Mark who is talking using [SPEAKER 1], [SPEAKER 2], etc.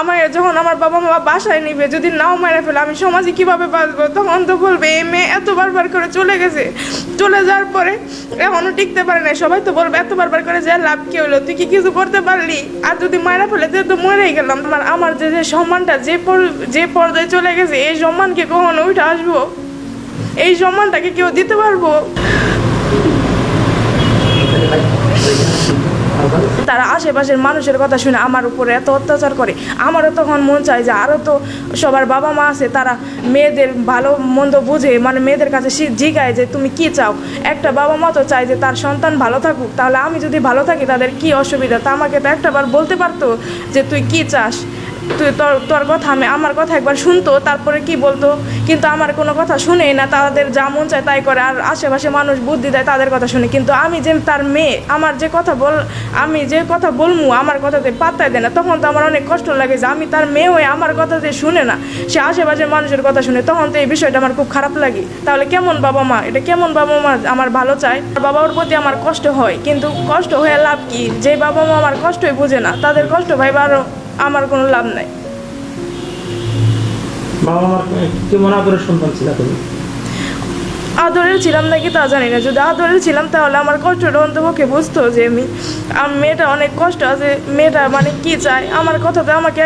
[SPEAKER 1] আমার যখন আমার বাবা মা বাসায় নিবে, যদি নাও মেরে ফেলে, আমি সমাজে কীভাবে বাঁচবো? তখন তো বলবে, এই মেয়ে এত বারবার করে চলে গেছে। চলে যাওয়ার পরে এখনও টিকতে পারে না সবাই তো বলবে, এত বারবার করে যে লাভ কি হলো? তুই কি কিছু করতে পারলি? আর যদি মায়েরা ফেলে তুই তো মরেই গেলাম। তোমার আমার যে যে সম্মানটা, যে যে পর্যায়ে চলে গেছে, এই সম্মানকে কখনো উঠে আসব? এই সম্মানটাকে কেউ দিতে পারব তারা আশেপাশের মানুষের কথা শুনে আমার উপরে এত অত্যাচার করে। আমারও তখন মন চায় যে আরও তো সবার বাবা মা আছে, তারা মেয়েদের ভালো মন্দ বুঝে মানে মেয়েদের কাছে জিগায় যে তুমি কি চাও। একটা বাবা মা তো চায় যে তার সন্তান ভালো থাকুক, তাহলে আমি যদি ভালো থাকি তাদের কি অসুবিধা? তা আমাকে তো একটাবার বলতে পারতো যে তুই কি চাস? তুই তোর তোর কথা আমি, আমার কথা একবার শুনতো, তারপরে কি বলতো? কিন্তু আমার কোনো কথা শুনেই না, তাদের যা মন চায় তাই করে, আর আশেপাশে মানুষ বুদ্ধি দেয় তাদের কথা শুনে। কিন্তু আমি যে তার মেয়ে, আমার যে কথা বল, আমি যে কথা বলমু, আমার কথাতে পাত্তাই দেয় না। তখন তো আমার অনেক কষ্ট লাগে যে আমি তার মেয়ে হয়ে আমার কথাতে শুনে না, সে আশেপাশের মানুষের কথা শুনে, তখন তো এই বিষয়টা আমার খুব খারাপ লাগে। তাহলে কেমন বাবা মা? এটা কেমন বাবা মা আমার ভালো চায়? বাবা ওর প্রতি আমার কষ্ট হয়, কিন্তু কষ্ট হয়ে লাভ কি? যে বাবা মা আমার কষ্টই বুঝে না, তাদের কষ্ট ভাই ভাইবারও আমার কোনো লাভ নাই।
[SPEAKER 2] বাবা মার কেমন আদরের সন্তান ছিল তুমি?
[SPEAKER 1] আদরের ছিলাম নাকি তা জানি না। যদি আদরের ছিলাম তাহলে আমার কষ্টটা অন্তপক্ষে বুঝতো যে আমি মেয়েটা অনেক কষ্ট আছে মেয়েটা মানে কি চায়? আমার কথাতে আমাকে